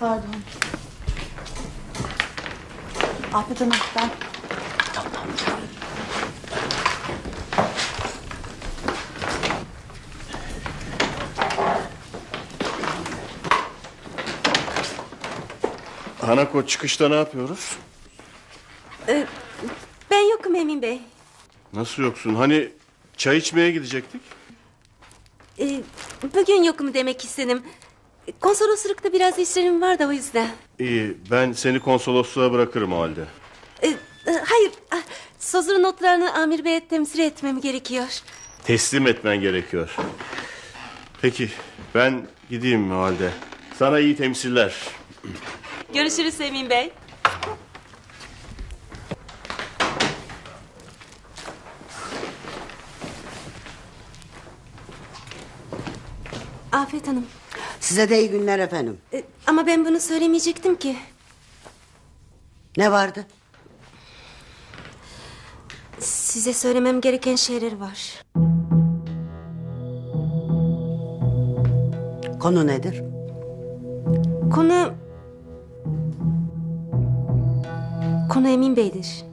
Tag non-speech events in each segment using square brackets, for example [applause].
Pardon. Afet Hanım ben... Hanako çıkışta ne yapıyoruz? Ben yokum Emin Bey. Nasıl yoksun? Hani çay içmeye gidecektik? Ee, bugün yokum demek istedim. Konsoloslukta biraz işlerim var da o yüzden. İyi ben seni konsolosluğa bırakırım o halde. Ee, e, hayır, ah, sözlü notlarını Amir Bey'e temsil etmem gerekiyor. Teslim etmen gerekiyor. Peki ben gideyim o halde. Sana iyi temsiller. Görüşürüz Emin Bey. Afet Hanım. Size de iyi günler efendim. e, ama ben bunu söylemeyecektim ki. Ne vardı? Size söylemem gereken şeyler var. Konu nedir? Konu... Konu Emin Bey'dir.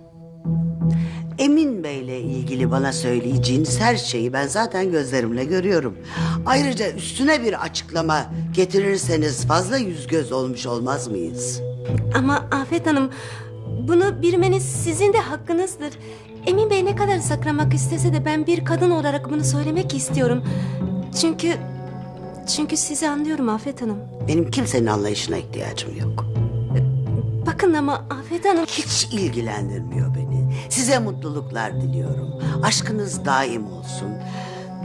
Emin Bey'le ilgili bana söyleyeceğiniz her şeyi ben zaten gözlerimle görüyorum. Ayrıca üstüne bir açıklama getirirseniz fazla yüz göz olmuş olmaz mıyız? Ama Afet Hanım bunu bilmeniz sizin de hakkınızdır. Emin Bey ne kadar saklamak istese de ben bir kadın olarak bunu söylemek istiyorum. Çünkü çünkü sizi anlıyorum Afet Hanım. Benim kimsenin anlayışına ihtiyacım yok. Bakın ama Afet Hanım Hiç ilgilendirmiyor beni. Size mutluluklar diliyorum. Aşkınız daim olsun.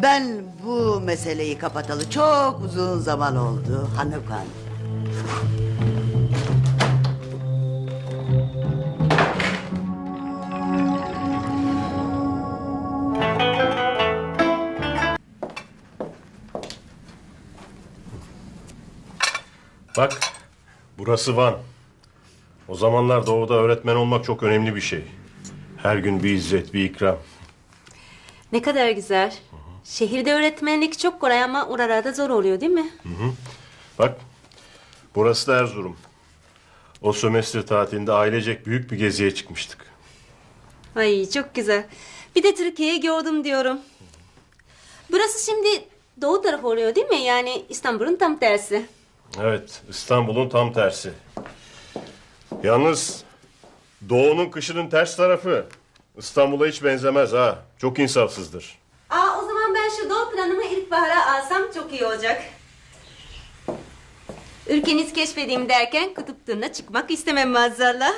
Ben bu meseleyi kapatalı çok uzun zaman oldu Hanukan. Bak burası Van. O zamanlar doğuda öğretmen olmak çok önemli bir şey. Her gün bir izzet, bir ikram. ne kadar güzel. Şehirde öğretmenlik çok kolay ama oralarda zor oluyor değil mi? Bak burası da Erzurum. O sömestr tatilinde ailecek büyük bir geziye çıkmıştık. Ay çok güzel. Bir de Türkiye'yi gördüm diyorum. Burası şimdi doğu tarafı oluyor değil mi? Yani İstanbul'un tam tersi. Evet, İstanbul'un tam tersi. Yalnız doğunun kışının ters tarafı İstanbul'a hiç benzemez ha. Çok insafsızdır. Aa, o zaman ben şu doğu planımı ilkbahara alsam çok iyi olacak. Ülkeniz keşfedeyim derken kutup turuna çıkmak istemem maazallah.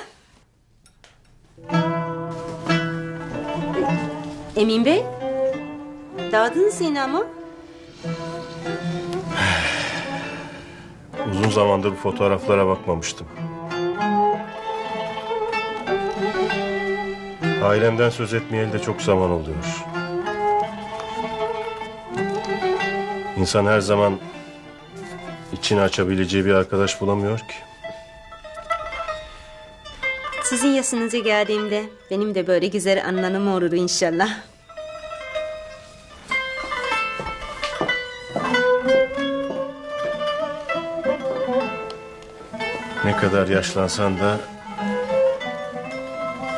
Emin Bey? Dağıdınız yine ama. [sighs] Uzun zamandır bu fotoğraflara bakmamıştım. Ailemden söz etmeyeli de çok zaman oluyor. İnsan her zaman içini açabileceği bir arkadaş bulamıyor ki. Sizin yaşınıza geldiğimde benim de böyle güzel anlarım olur inşallah. Ne kadar yaşlansan da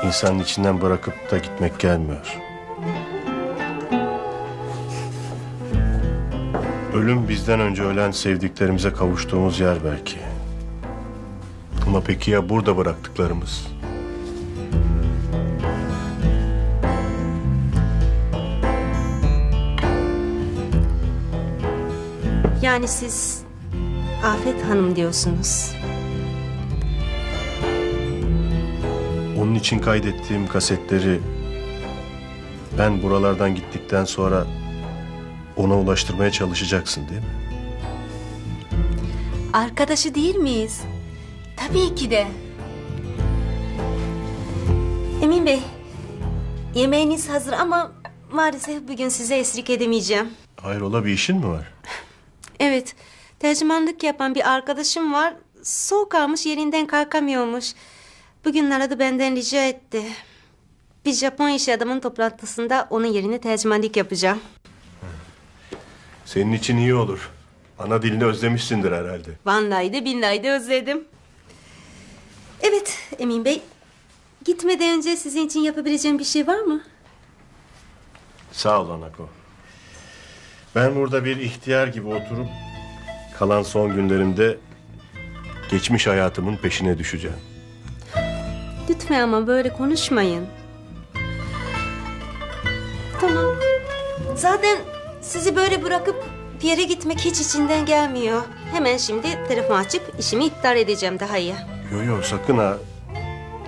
insanın içinden bırakıp da gitmek gelmiyor. Ölüm bizden önce ölen sevdiklerimize kavuştuğumuz yer belki. Ama peki ya burada bıraktıklarımız? Yani siz Afet Hanım diyorsunuz. Onun için kaydettiğim kasetleri ben buralardan gittikten sonra ona ulaştırmaya çalışacaksın değil mi? Arkadaşı değil miyiz? Tabii ki de. Emin Bey, yemeğiniz hazır ama maalesef bugün size eşlik edemeyeceğim. Hayrola bir işin mi var? [laughs] Evet, tercümanlık yapan bir arkadaşım var. Soğuk almış yerinden kalkamıyormuş. Bugün aradı benden rica etti. Bir Japon iş adamın toplantısında onun yerine tercümanlık yapacağım. Senin için iyi olur. Ana dilini özlemişsindir herhalde. Vallahi de billahi de özledim. Evet Emin Bey. Gitmeden önce sizin için yapabileceğim bir şey var mı? Sağ ol Anako. Ben burada bir ihtiyar gibi oturup kalan son günlerimde geçmiş hayatımın peşine düşeceğim. Lütfen ama böyle konuşmayın. Tamam. Zaten sizi böyle bırakıp bir yere gitmek hiç içinden gelmiyor. Hemen şimdi telefon açıp işimi iptal edeceğim daha iyi. Yo yo sakın ha.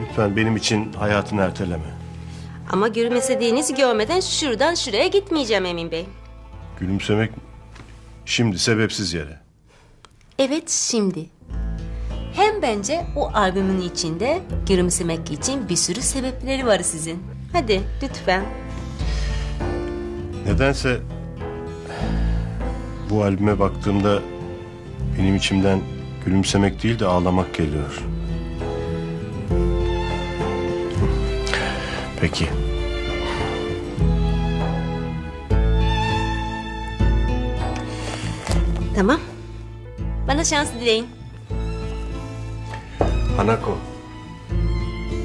Lütfen benim için hayatını erteleme. Ama gülümsediğinizi görmeden şuradan şuraya gitmeyeceğim Emin Bey. Gülümsemek şimdi sebepsiz yere. Evet şimdi. Bence o albümün içinde gülümsemek için bir sürü sebepleri var sizin. Hadi lütfen. Nedense bu albüme baktığımda benim içimden gülümsemek değil de ağlamak geliyor. Peki. Tamam. Bana şans dileyin. Hanako.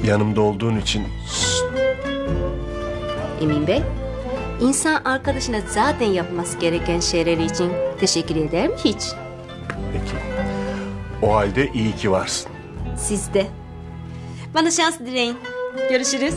Yanımda olduğun için Emin Bey, insan arkadaşına zaten yapması gereken şeyler için teşekkür eder mi hiç? peki. O halde iyi ki varsın. Siz de. Bana şans dileyin. Görüşürüz.